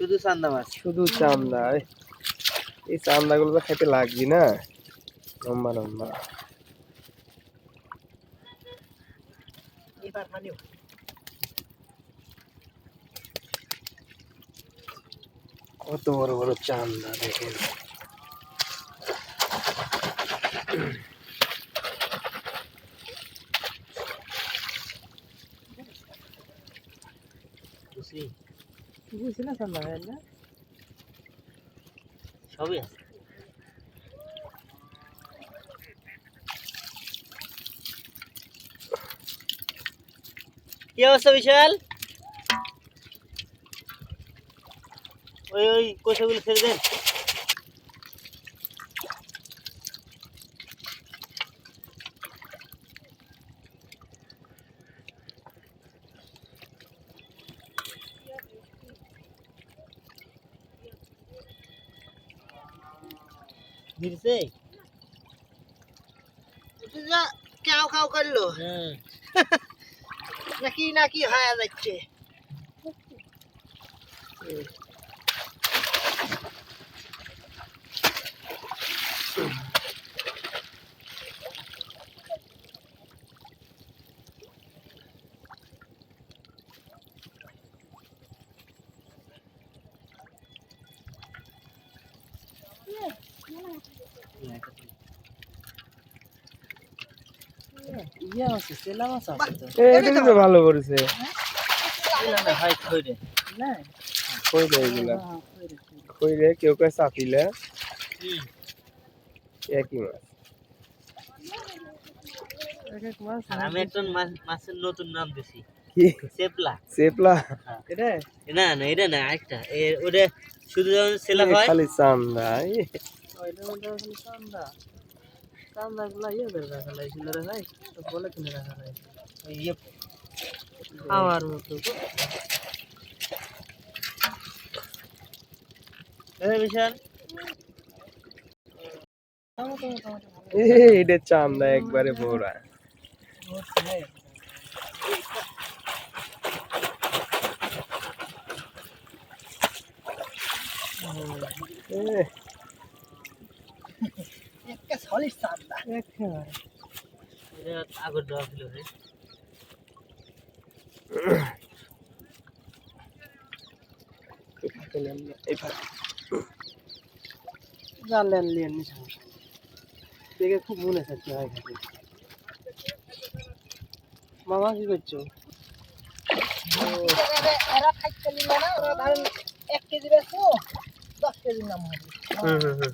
শুধু চান্দা মাছ। শুধু চান্দা এই- চান্দাগুলো তো খেতে লাগবি না। লম্বা লম্বা। কত বড় বড় চান্দা দেখেন। বুঝলি বুঝছি না হয় না সবই আছে। কি অবস্থা বিশাল? ওই ওই কোষাগুলো ছেড়ে দেন। ভিড়ছে কেউ খাও করল। হ্যাঁ। নাকি নাকি হয়ে যাচ্ছে ইয়ে আছে সেলা মাছ আছে তো এটা কিন্তু ভালো করেছে। কেউ কেউ চাপিলে? একই মাছ। আমি মাছের নতুন নাম দিছি কি? চেপলা এটা না না এটা না একটা ওটা শুধু যখন সেলা হয় খালি চান্দা ওইটা মধ্যে আসলে গুলা ইয়ে করে রাখা লাগে ছিল রে ভাই তো বলে কিনে রাখা লাগে ওই ইয়ে খাওয়ার মতো। বিশাল এটা চান্দা একবারে ভোরা। এ, একটা solid চান্দা। একেবারে। এটা আগর দেওয়া ছিল রে এই ফাঁক। জানলে সমস্যা দেখে খুব মনে থাকতে হয় মামা কি করছ এরা খাইতে নিলে না ওরা ধরেন এক কেজি বেশো দশ কেজি নাম হবে হুম হুম হুম